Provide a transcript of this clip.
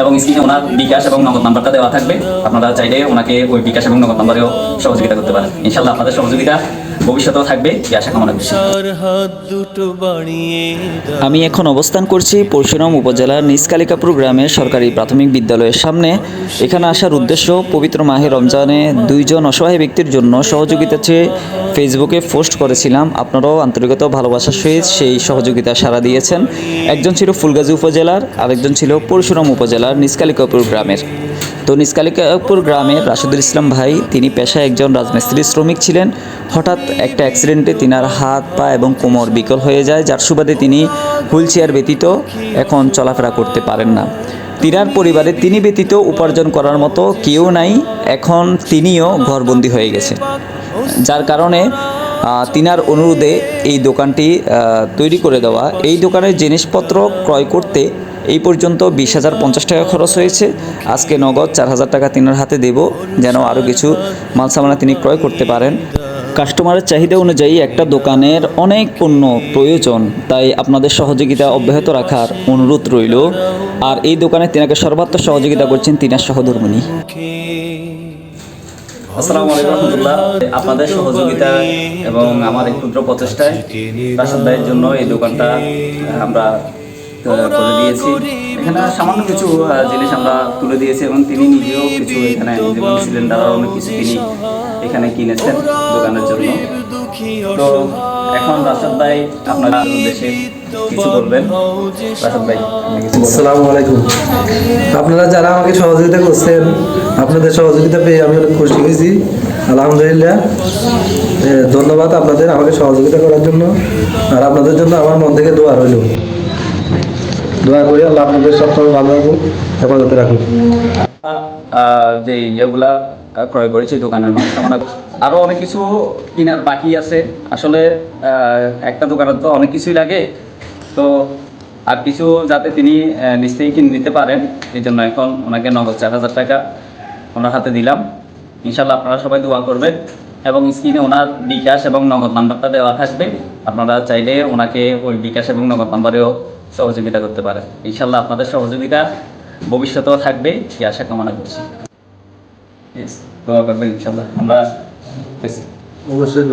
এবং স্ক্রিনে ওনার বিকাশ এবং নগদ নাম্বারটা দেওয়া থাকবে। আপনারা চাইলে ওনাকে ওই বিকাশ এবং নগদ নাম্বারেও সহযোগিতা করতে পারেন। ইনশাল্লাহ আপনাদের সহযোগিতা ভবিষ্যতেও থাকবে, এই আশা কামনা করছি। আমি এখন অবস্থান করছি পরশুরাম উপজেলার নিষ্কালিকাপুর গ্রামের সরকারি প্রাথমিক বিদ্যালয়ের সামনে। এখানে আসার উদ্দেশ্য, পবিত্র মাহে রমজানে দুইজন অসহায় ব্যক্তির জন্য সহযোগিতা চেয়ে ফেসবুকে পোস্ট করেছিলাম। আপনারাও আন্তরিকতা ভালোবাসার সহিত সেই সহযোগিতা সাড়া দিয়েছেন। একজন ছিল ফুলগাজী উপজেলার, আরেকজন ছিল পরশুরাম উপজেলার নিষ্কালিকাপুর গ্রামের। তো নিষ্কালিকাপুর গ্রামের রাশিদুল ইসলাম ভাই, তিনি পেশায় একজন রাজমিস্ত্রি শ্রমিক ছিলেন। হঠাৎ একটা অ্যাক্সিডেন্টে তিনার হাত, পা এবং কোমর বিকল হয়ে যায়, যার সুবাদে তিনি হুইল চেয়ার ব্যতীত এখন চলাফেরা করতে পারেন না। তিনার পরিবারে তিনি ব্যতীত উপার্জন করার মতো কেউ নাই, এখন তিনিও ঘরবন্দি হয়ে গেছে। যার কারণে তিনার অনুরোধে এই দোকানটি তৈরি করে দেওয়া। এই দোকানের জিনিসপত্র ক্রয় করতে এই পর্যন্ত বিশ হাজার পঞ্চাশ টাকা খরচ হয়েছে। আজকে নগদ চার হাজার টাকা তিনার হাতে দেব, যেন আরও কিছু মাল সামানা তিনি ক্রয় করতে পারেন। কাস্টমারের চাহিদা অনুযায়ী একটা দোকানের অনেক পণ্য প্রয়োজন, তাই আপনাদের সহযোগিতা অব্যাহত রাখার অনুরোধ রইল। আর এই দোকানে তিনাকে সর্বাত্মক সহযোগিতা করছেন তিনার সহধর্মিনী। আসসালামু আলাইকুম রহমতুল্লাহ। আপনাদের সহযোগিতা এবং আমার এই ক্ষুদ্র প্রচেষ্টায় ভাইয়ের জন্য এই দোকানটা আমরা করে দিয়েছি। এখানে সামান্য কিছু জিনিস আমরা তুলে দিয়েছি এবং তিনি নিজেও কিছু এখানে অনেক কিছু তিনি এখানে কিনেছেন দোকানের জন্য। তো এখন রাশাদ ভাই আলাইকুম। আপনারা যারা আমাকে সহযোগিতা করছেন, আপনাদের সহযোগিতা পেয়ে আমি অনেক খুশি হয়েছি। আলহামদুলিল্লাহ। ধন্যবাদ আপনাদের আমাকে সহযোগিতা করার জন্য। আর আপনাদের জন্য আমার মন থেকে দোয়া রইল। দোয়া করি, আল্লাহ আপনাদের সবসময় ভালো রাখুন হেফাজতে রাখুন যে ইয়েগুলা ক্রয় করেছি দোকানের মাধ্যমে অনেক কিছু কেনার বাকি আছে। আসলে একটা দোকানের তো অনেক কিছুই লাগে। তো, আর কিছু যাতে তিনি নিজ থেকে কিনে নিতে পারেন, এই জন্য এখন ওনাকে নগদ চার হাজার টাকা ওনার হাতে দিলাম। ইনশাল্লাহ আপনারা সবাই দোয়া করবেন এবং স্ক্রিনে ওনার বিকাশ এবং নগদ নাম্বারটা দেওয়া থাকবে। আপনারা চাইলে ওনাকে ওই বিকাশ এবং নগদ নাম্বারেও সহযোগিতা করতে পারে। ইনশাল্লাহ আপনাদের সহযোগিতা ভবিষ্যতেও থাকবে, এই আশা কামনা করছি। ইনশাল্লাহ আমরা অবশ্যই